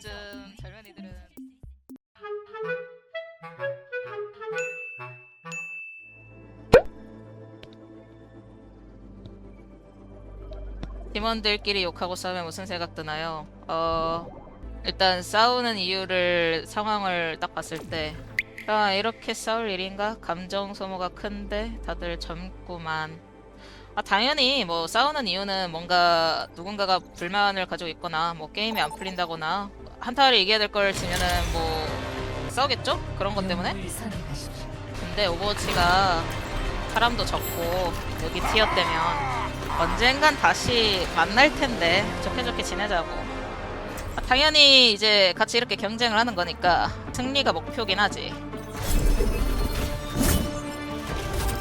요즘 젊은이들은 팀원들끼리 욕하고 싸우면 무슨 생각 드나요? 어 일단 싸우는 이유를 상황을 딱 봤을 때 아, 이렇게 싸울 일인가? 감정 소모가 큰데 다들 젊구만. 아, 당연히 뭐 싸우는 이유는 뭔가 누군가가 불만을 가지고 있거나 뭐 게임이 안 풀린다거나 한타를 이겨야 될 걸 지면은 뭐 싸우겠죠? 그런 것 때문에. 근데 오버워치가 사람도 적고 여기 티어 때면 언젠간 다시 만날 텐데 좋게 좋게 지내자고. 아, 당연히 이제 같이 이렇게 경쟁을 하는 거니까 승리가 목표긴 하지.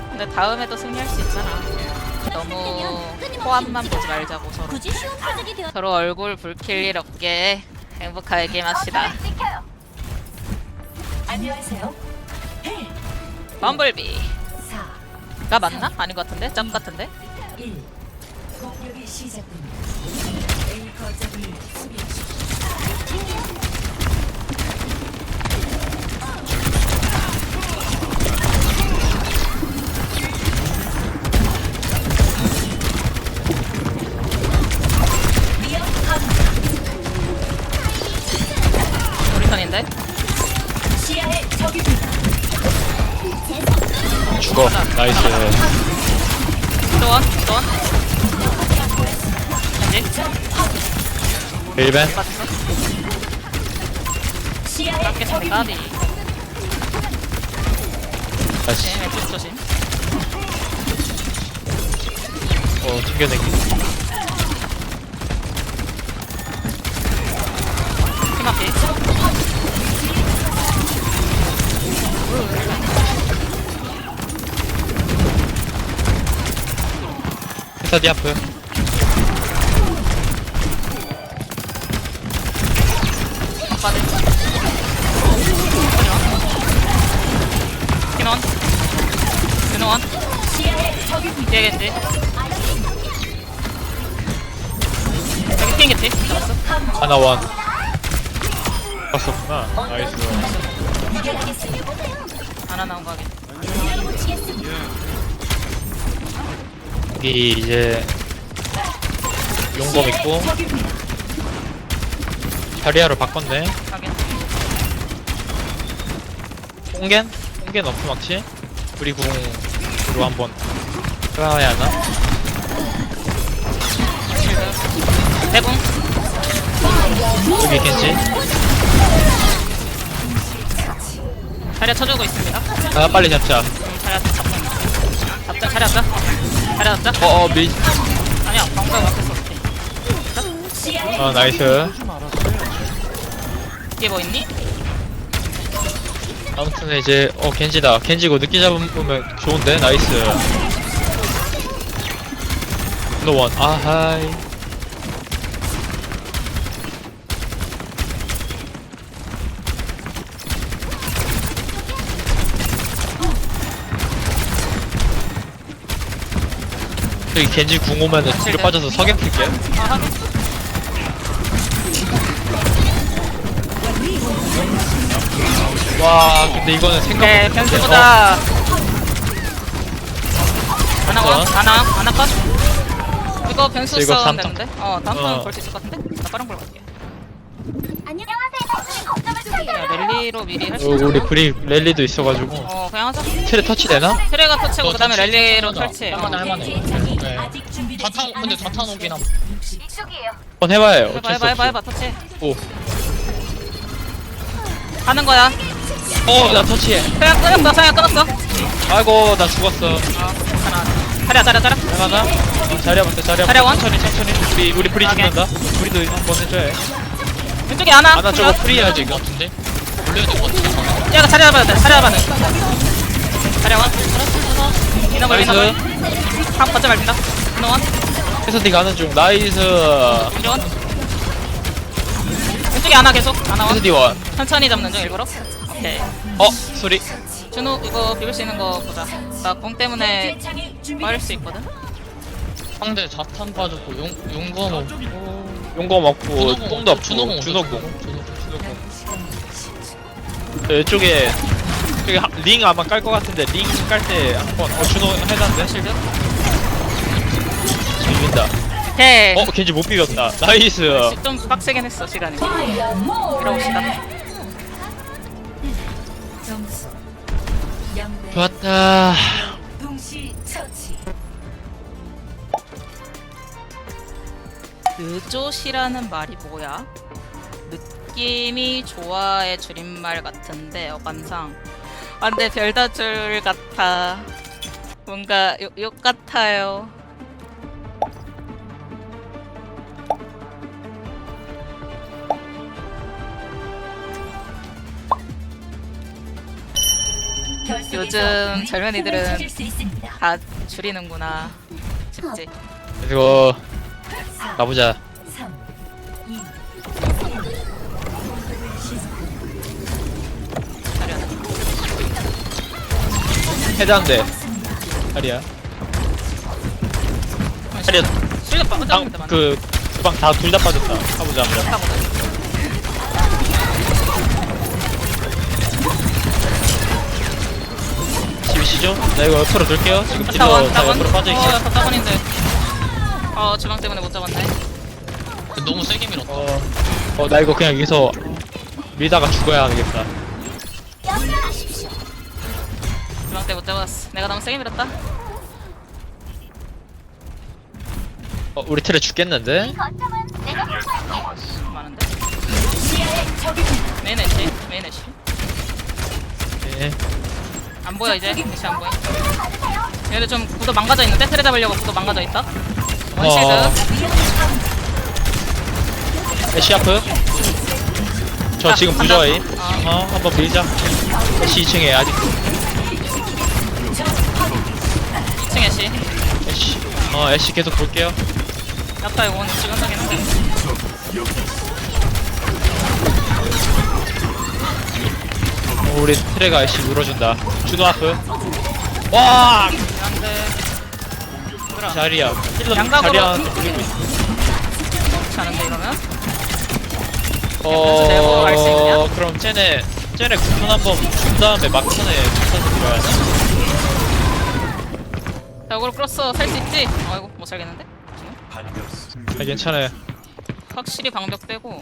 근데 다음에도 승리할 수 있잖아. 너무 호암만 보지 말자고 서로. 서로 얼굴 붉힐 일 없게 행복하게 게임합시다. 안녕하세요. 범블비. 4, 가 맞나? 아닌 것 같은데? 짭 같은데? 1. 공격이 시작됩니다. A 거점 죽어. 나이스. 현지? 1벤. 빠졌어? 시야에 짧게 잡는 까비. 다시. 네, 왼쪽 조심. 어, 튕겨내기. 팀 앞에. 디아프. 아빠들. kin원. 근원. 뒤에 겐지. 여기 겐지. 잡았어. 하나 원. 봤었구나. 나이스. 하나 나온 거 하긴. 여기 이제 용검 있고 자리아로 바꿨네. 뽕겐? 뽕겐 없지 막지? 우리 궁으로 한번 해봐야 하나? 대붕. 여기 겐지. 자리야 쳐주고 있습니다. 아 빨리 잡자. 자리야 잡자. 잡자. 자리야 잡자. 자리야 잡자. 어어 미. 아니야. 방금 앞에서. 어 나이스. 뒤에 뭐 있니? 아무튼 이제 어 겐지다. 겐지고 늦게 잡으면 좋은데 나이스. 노원 아하이. 저기 겐지 궁 오면은 뒤로 빠져서 석양 풀게. 아. 와 근데 이거는 생각보다 네. 변수보다 하나 어? 하나, 하나 컷. 이거 변수 이거 싸움. 되는데? 어, 다음 어. 턴볼수 있을 것 같은데? 나 빠른 걸 갈게. 안녕하세요. 야, 랠리로 미리 할 어, 수 있잖아. 우리 브리 랠리도 있어가지고 어, 그냥 하자. 트레 터치 되나? 트레가 터치고 어, 그 다음에 터치, 랠리로. 설치해. 어. 할만해. 네. 아직 준비되지 자탄 근데 자탄 오긴 함. 한번 해봐요. 해봐, 어쩔 수 해봐, 해봐. 해봐, 터치. 오. 하는 거야. 어, 나 터치해. 그냥 끊었어, 그냥 끊었어. 아이고, 나 죽었어. 어, 하나. 자리야, 자리야, 자리야. 할만하? 어, 자리야부터 자리야. 자리야, 원? 천천히, 천천히. 우리 우리 프리 오케이. 죽는다. 우리도 한번 해줘야 해. 왼쪽에 하나. 아 나 저거 프리 해야 지금. 같은데? 올려야 될것 같아. 야, 이거 자리 잡아야 돼, 자리 잡아야 돼. 자리 원. 이너 걸, 이너 걸. 나이스. 한 번째 말린다. 원. 해서디 가는 중. 나이스. 원. 왼쪽에 하나 계속. 하나 원. 해서디 원. 천천히 잡는 중 일부러. 오케이. 어, 소리. 준호 이거 비빌 수 있는 거 보자. 나 공 때문에 준비됐습니다. 수 있거든. 상대 자탄 빠졌고 용 용검 없고 용검 없고 준호공 똥도 없고 준호공 준호공. 준호공 누구? 저 이쪽에 저기 하- 링 아마 깔 것 같은데 링 깔 때 한번 어 준호 해단데 실드? 비빈다 오케이. 어 겐지 못 비볐다 나이스 좀 빡세긴 했어 시간이. 점수 0대 좋았다 동시 처치. 느조시라는 말이 뭐야? 느낌이 좋아의 줄임말 같은데 어감상. 아 근데 별다줄 같아. 뭔가 욕, 욕 같아요. 요즘 젊은이들은. 다 줄이는구나 싶지. 4, 가보자 3, 2, 해단대 다리야 다리야 실드 빠졌는데 맞나? 그 주방 다 둘 다 빠졌다 가보자 하 집이시죠? 나 이거 옆으로 둘게요 지금 딜러 다. 옆으로 어, 빠져있어 다 타원인데. 어 주방 때문에 못 잡았네. 너무 세게 밀었다. 어, 어, 나 이거 그냥 여기서 밀다가 죽어야 하겠다. 주방 때못 잡았어. 내가 너무 세게 밀었다. 어, 우리 틀에 죽겠는데? 많은데. 메인 애쉬, 메인 애쉬. 예. 안 보여 이제. 애쉬 안 보여. 얘들 좀 구도 망가져 있는데 트레 잡으려고 구도 망가져 있다. 어, 원실드. 애쉬 아프? 저 아, 지금 간다. 부조화임. 어. 어, 한번 밀자. 애쉬 2층에 아직도. 2층 애쉬. 애쉬. 어, 애쉬 계속 볼게요. 이거 오늘 지금 하긴 한데. 어, 우리 트레가 애쉬 물어준다. 준호 아프. 와! 안돼. 자리야. 힐러 양각으로- 자리야. 그리고 있어. 그렇지 않은데 이러면? 약간 내고 갈수 있냐? 어, 그럼 쟤네, 쟤네 국턴 한번 준 다음에 막턴에 국턴을 밀어야 돼. 자 이걸 끌었어. 살 수 있지? 아이고 못 살겠는데? 아, 괜찮아요. 확실히 방벽 빼고.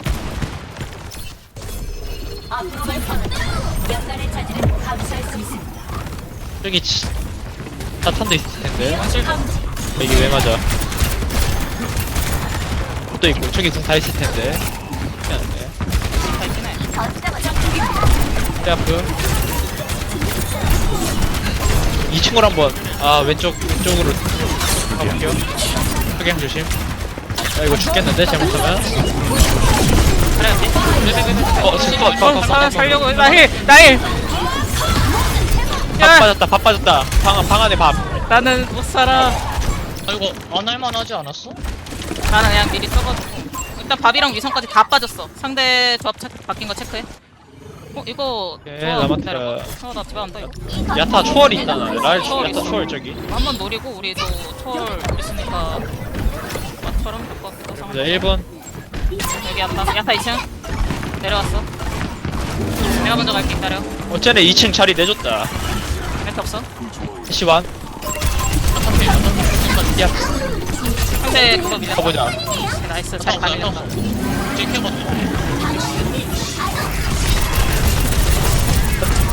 연간의 차지는 감수할 수 있습니다. 저기 치, 자탄도 있을 텐데. 원실드. 이게 왜 맞아? 또 있고 저기 궁 다 있을 텐데. 있긴 해. 배 아프. 2층으로 한번 아 왼쪽 왼쪽으로 가볼게요. 석양 조심. 아 이거 죽겠는데 잘못하면. 어 스톱 어, 밥 사, 살려고 나힐 나힐 야 빠졌다 밥 빠졌다. 방, 방 안에 밥. 나는 못 살아 아 이거 안 할만하지 않았어? 나는 그냥 미리 써가지고 일단 밥이랑 위성까지 다 빠졌어 상대 조합 체크, 바뀐 거 체크해 어 이거 오케이, 남았다. 어나 집에 간다 이거 야타 초월이 있다. 라일 초월 야타 있어. 초월 저기. 한번 노리고 우리도 초월 있으니까 같기도 하고 자 1번. 여기 야타 야타 2층 내려왔어 내가 먼저 갈게 기다려 어 쟤네 2층 자리 내줬다. 멘트 없어 시완. 야 상대 그거 밀려 가보자. 나이스 잘 가밀렸다.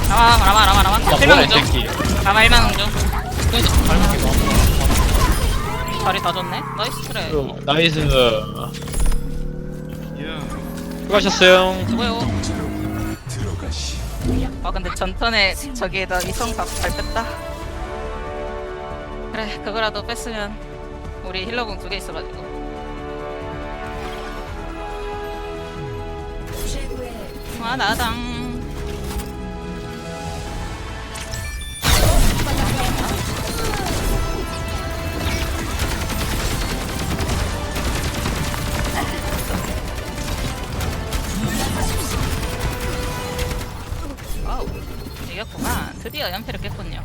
나와 나와 나와 나와 야 실명 뭐야 이중 새끼. 나와 1만 중 그래서 발목이 뭐 자리 다 줬네? 나이스 트레 어, 나이스. 수고하셨어요. 수고요. 아 근데 전턴에 저기에다 이성 각 잘 뺐다. 그래 그거라도 뺐으면 우리 힐러공 두 개 있어가지고. 와 나당 와우 이겼구만. 드디어 연패를 깼군요